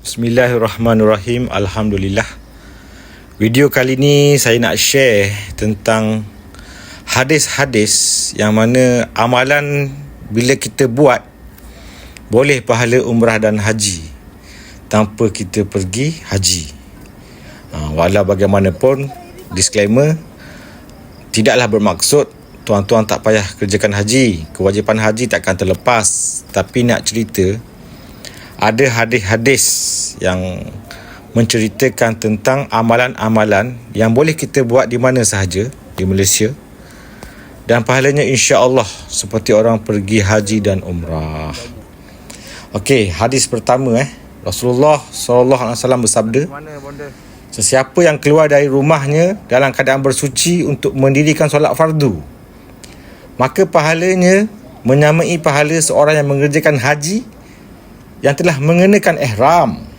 Bismillahirrahmanirrahim. Alhamdulillah. Video kali ni saya nak share tentang hadis-hadis yang mana amalan bila kita buat boleh pahala umrah dan haji tanpa kita pergi haji. Ha, walau bagaimanapun disclaimer tidaklah bermaksud tuan-tuan tak payah kerjakan haji. Kewajipan haji takkan terlepas. Tapi nak cerita ada hadis-hadis yang menceritakan tentang amalan-amalan yang boleh kita buat di mana sahaja di Malaysia dan pahalanya insya-Allah seperti orang pergi haji dan umrah. Okey, hadis pertama eh. Rasulullah sallallahu alaihi wasallam bersabda, Sesiapa yang keluar dari rumahnya dalam keadaan bersuci untuk mendirikan solat fardu, maka pahalanya menyamai pahala seorang yang mengerjakan haji yang telah mengenakan ihram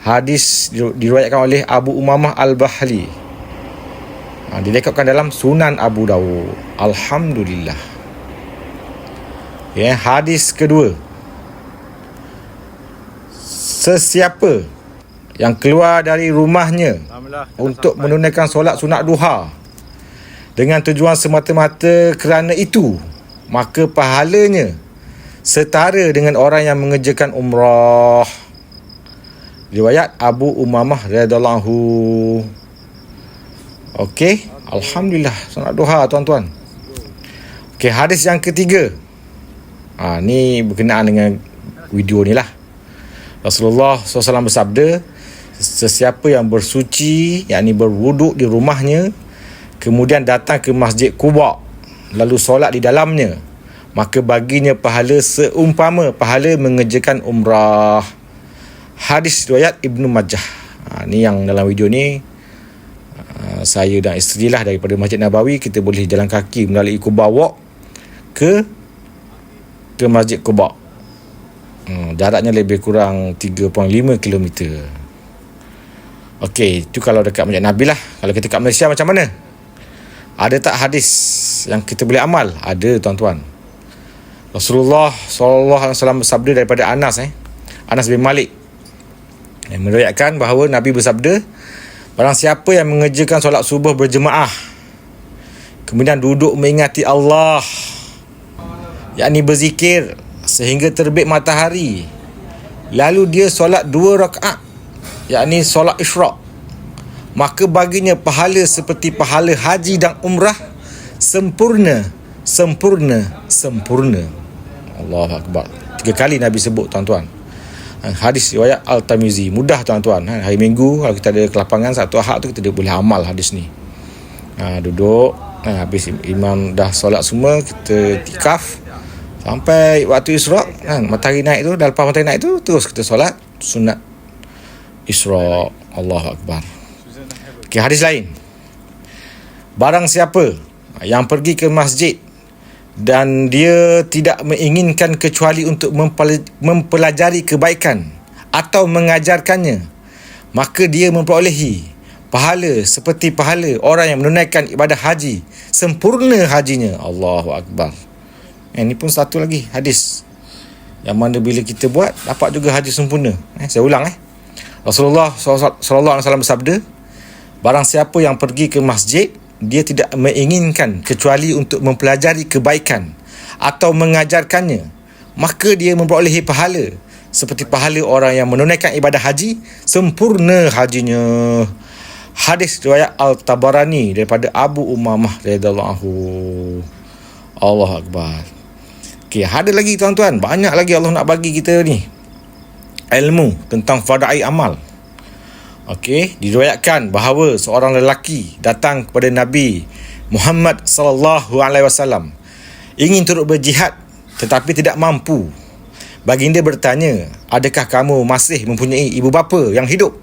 Hadis diriwayatkan oleh Abu Umamah Al-Bahli. Ha, dilekapkan dalam Sunan Abu Dawud. Alhamdulillah. Ya, hadis kedua. Sesiapa yang keluar dari rumahnya untuk menunaikan solat sunat duha dengan tujuan semata-mata kerana itu maka pahalanya setara dengan orang yang mengerjakan umrah riwayat Abu Umamah radhiyallahu Okey, alhamdulillah sunat duha tuan-tuan. Okey, hadis yang ketiga. Ha, ni berkenaan dengan video ni lah. Rasulullah SAW bersabda, sesiapa yang bersuci, yakni berwuduk di rumahnya, kemudian datang ke Masjid Kuba, lalu solat di dalamnya, maka baginya pahala seumpama pahala mengerjakan umrah hadis riwayat Ibnu Majah. Ha, ni yang dalam video ni uh, saya dan isteri lah daripada Masjid Nabawi kita boleh jalan kaki melalui Kuba Walk ke ke Masjid Kuba. Hmm, jaraknya lebih kurang 3.5 km. Okey, itu kalau dekat Masjid Nabi lah. Kalau kita kat Malaysia macam mana? Ada tak hadis yang kita boleh amal? Ada tuan-tuan. Rasulullah SAW bersabda daripada Anas eh. Anas bin Malik yang meriwayatkan bahawa Nabi bersabda barang siapa yang mengerjakan solat subuh berjemaah kemudian duduk mengingati Allah yakni berzikir sehingga terbit matahari lalu dia solat dua rakaat yakni solat isyraq maka baginya pahala seperti pahala haji dan umrah sempurna sempurna sempurna Allah Akbar. Tiga kali Nabi sebut tuan-tuan. Ha, hadis riwayat Al-Tamizi. Mudah tuan-tuan. Ha, hari minggu kalau kita ada kelapangan satu ahad tu kita boleh amal hadis ni. Ha, duduk ha, habis imam dah solat semua kita tikaf sampai waktu isra' kan matahari naik tu dah lepas matahari naik tu terus kita solat sunat isra' Allah Akbar. Okay, hadis lain. Barang siapa yang pergi ke masjid dan dia tidak menginginkan kecuali untuk mempelajari kebaikan atau mengajarkannya. Maka dia memperolehi pahala seperti pahala orang yang menunaikan ibadah haji sempurna hajinya. Allahu akbar. Eh, ini pun satu lagi hadis. Yang mana bila kita buat dapat juga haji sempurna. Eh, saya ulang eh. Rasulullah sallallahu alaihi wasallam bersabda barang siapa yang pergi ke masjid dia tidak menginginkan kecuali untuk mempelajari kebaikan atau mengajarkannya. Maka dia memperolehi pahala. Seperti pahala orang yang menunaikan ibadah haji sempurna hajinya. Hadis riwayat al-tabarani daripada Abu Umamah radhiyallahu Allah akbar. Okey ada lagi tuan-tuan? Banyak lagi Allah nak bagi kita ni. Ilmu tentang fadai amal Okey, diriwayatkan bahawa seorang lelaki datang kepada Nabi Muhammad sallallahu alaihi wasallam ingin turut berjihad tetapi tidak mampu. Baginda bertanya, "Adakah kamu masih mempunyai ibu bapa yang hidup?"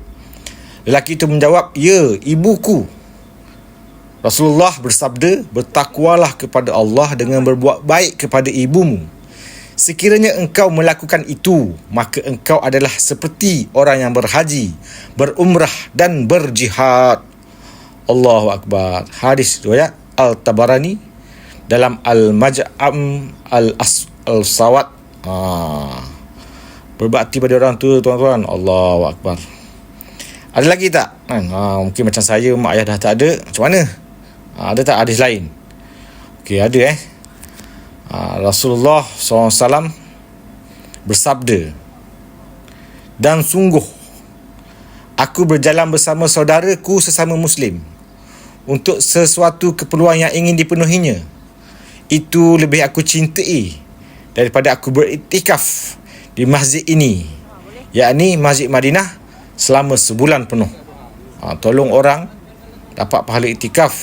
Lelaki itu menjawab, "Ya, ibuku." Rasulullah bersabda, "Bertakwalah kepada Allah dengan berbuat baik kepada ibumu." Sekiranya engkau melakukan itu, maka engkau adalah seperti orang yang berhaji, berumrah dan berjihad. Allahu Akbar. Hadis riwayat Al-Tabarani dalam Al-Maj'am Al-Sawat. Ah. berbakti pada orang tua tuan-tuan Allahu akbar ada lagi tak kan ha, mungkin macam saya mak ayah dah tak ada macam mana ha, ada tak hadis lain okey ada eh ha, Rasulullah SAW bersabda dan sungguh aku berjalan bersama saudaraku sesama muslim untuk sesuatu keperluan yang ingin dipenuhinya itu lebih aku cintai daripada aku beriktikaf di masjid ini yakni Masjid Madinah selama sebulan penuh. Ha, tolong orang dapat pahala iktikaf.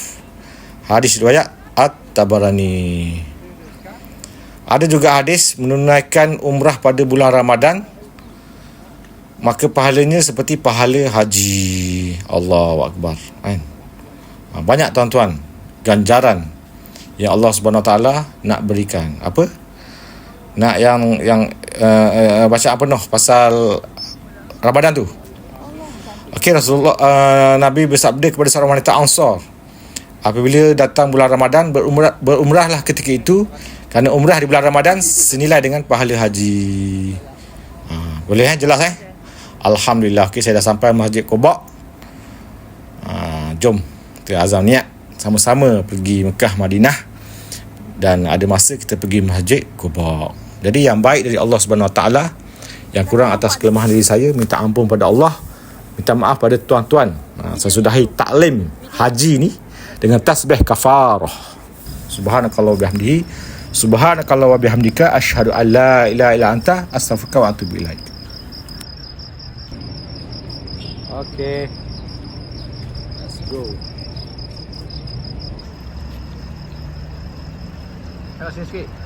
Hadis riwayat At-Tabarani. Ada juga hadis menunaikan umrah pada bulan Ramadan maka pahalanya seperti pahala haji. Allahu akbar. Kan? Ha, banyak tuan-tuan ganjaran yang Allah Subhanahu Wa Taala nak berikan. Apa? Nak yang yang uh, baca apa noh pasal Ramadan tu. Okey Rasulullah uh, Nabi bersabda kepada seorang wanita Ansar apabila datang bulan Ramadan berumrah berumrahlah ketika itu kerana umrah di bulan Ramadan senilai dengan pahala haji. Ha, boleh eh jelas eh? Alhamdulillah okey saya dah sampai Masjid Quba. Ha, jom kita azam niat sama-sama pergi Mekah Madinah dan ada masa kita pergi Masjid Quba. Jadi yang baik dari Allah Subhanahu Wa Taala yang kurang atas kelemahan diri saya minta ampun pada Allah minta maaf pada tuan-tuan ha, sesudahi taklim haji ni dengan tasbih kafarah subhanakallah bihamdihi subhanakallah wa bihamdika asyhadu an la ilaha illa anta astaghfiruka wa atubu ilaik Okay. Let's go. Ayo sini sikit.